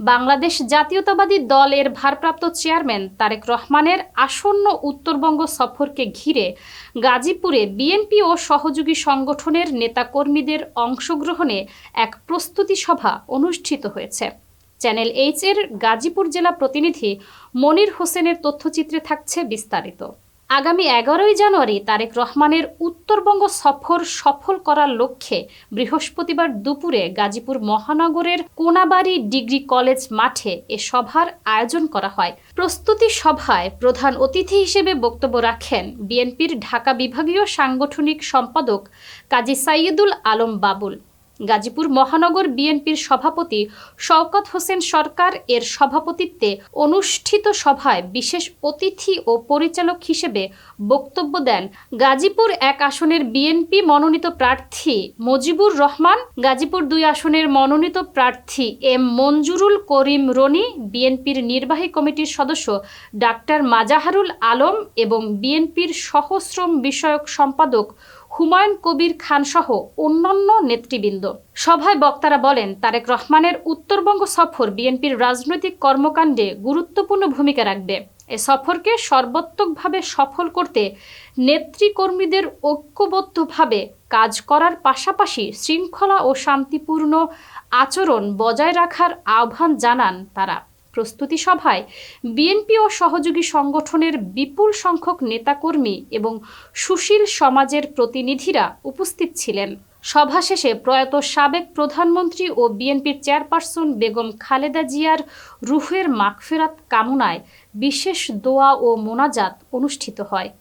বাংলাদেশ জাতীয়তাবাদী দলের ভারপ্রাপ্ত চেয়ারম্যান তারেক রহমানের আসন্ন উত্তরবঙ্গ সফরকে ঘিরে গাজীপুরে বিএনপি ও সহযোগী সংগঠনের নেতাকর্মীদের অংশগ্রহণে এক প্রস্তুতি সভা অনুষ্ঠিত হয়েছে। চ্যানেল এইচ এর গাজীপুর জেলা প্রতিনিধি মনির হোসেনের তথ্যচিত্রে থাকছে বিস্তারিত। আগামী এগারোই জানুয়ারি তারেক রহমানের উত্তরবঙ্গ সফর সফল করার লক্ষ্যে বৃহস্পতিবার দুপুরে গাজীপুর মহানগরের কোনাবাড়ি ডিগ্রি কলেজ মাঠে এ সভার আয়োজন করা হয়। প্রস্তুতি সভায় প্রধান অতিথি হিসেবে বক্তব্য রাখেন বিএনপির ঢাকা বিভাগীয় সাংগঠনিক সম্পাদক কাজী সাইয়দুল আলম বাবুল। গাজীপুর মহানগর বিএনপির সভাপতি শওকত হোসেন সরকার এর সভাপতিত্বে অনুষ্ঠিত সভায় বিশেষ অতিথি ও পরিচালক হিসেবে বক্তব্য দেন গাজীপুর এক আসনের বিএনপি মনোনীত প্রার্থী মজিবুর রহমান, গাজীপুর দুই আসনের মনোনীত প্রার্থী এম মঞ্জুরুল করিম রনি, বিএনপির নির্বাহী কমিটির সদস্য ডাক্তার মাজাহারুল আলম এবং বিএনপির সহশ্রম বিষয়ক সম্পাদক হুমায়ুন কবির খান সহ অন্যান্য নেতৃবৃন্দ। সভায় বক্তারা বলেন, তারেক রহমানের উত্তরবঙ্গ সফর বিএনপির রাজনৈতিক কর্মকাণ্ডে গুরুত্বপূর্ণ ভূমিকা রাখবে। এ সফরকে সর্বাত্মকভাবে সফল করতে নেতৃকর্মীদের ঐক্যবদ্ধভাবে কাজ করার পাশাপাশি শৃঙ্খলা ও শান্তিপূর্ণ আচরণ বজায় রাখার আহ্বান জানান তারা। প্রস্তুতি সভায় বিএনপি ও সহযোগী সংগঠনের বিপুল সংখ্যক নেতাকর্মী এবং সুশীল সমাজের প্রতিনিধিরা উপস্থিত ছিলেন। সভা শেষে প্রয়াত সাবেক প্রধানমন্ত্রী ও বিএনপির চেয়ারপারসন বেগম খালেদা জিয়ার রুহের মাগফেরাত কামনায় বিশেষ দোয়া ও মোনাজাত অনুষ্ঠিত হয়।